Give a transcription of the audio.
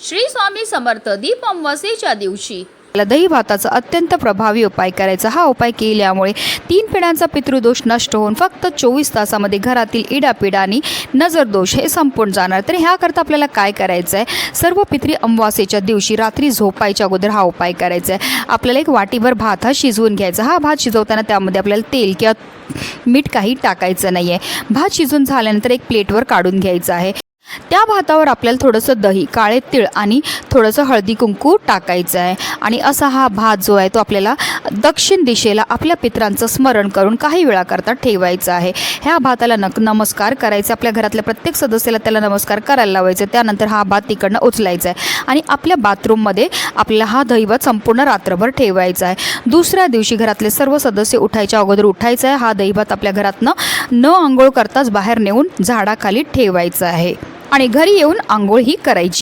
श्री स्वामी समर्थ दीप अमावस्येच्या दिवशी. दही भाताचा अत्यंत प्रभावी उपाय करायचा. हा उपाय केल्यामुळे तीन पिढ्यांचा पितृदोष नष्ट होऊन फक्त चोवीस तासामध्ये घरातील इडापिडा आणि नजरदोष हे संपून जाणार. तर ह्याकरता आपल्याला काय करायचं आहे सर्व पितृ अमावास्येच्या दिवशी रात्री झोपायच्या अगोदर हा उपाय करायचा आहे आपल्याला एक वाटीभर भात हा शिजवून घ्यायचा. हा भात शिजवताना त्यामध्ये आपल्याला तेल किंवा मीठ काही टाकायचं नाही आहे भात शिजून झाल्यानंतर एक प्लेटवर काढून घ्यायचं आहे. त्या भातावर आपल्याला थोडंसं दही काळे तीळ आणि थोडंसं हळदी कुंकू टाकायचं आहे. आणि असा हा भात जो आहे तो आपल्याला दक्षिण दिशेला आपल्या पित्रांचं स्मरण करून काही वेळाकरता ठेवायचा आहे. ह्या भाताला नक नमस्कार करायचे. आपल्या घरातल्या प्रत्येक सदस्याला त्याला नमस्कार करायला लावायचं. त्यानंतर हा भात तिकडनं उचलायचा आहे. आणि आपल्या बाथरूममध्ये आपल्याला हा दहीभात संपूर्ण रात्रभर ठेवायचा आहे. दुसऱ्या दिवशी घरातले सर्व सदस्य उठायच्या अगोदर उठायचा आहे. हा दहीभात आपल्या घरातनं न आंघोळ करताच बाहेर नेऊन झाडाखाली ठेवायचा आहे. आणि घरी येऊन आंघोळ ही करायची.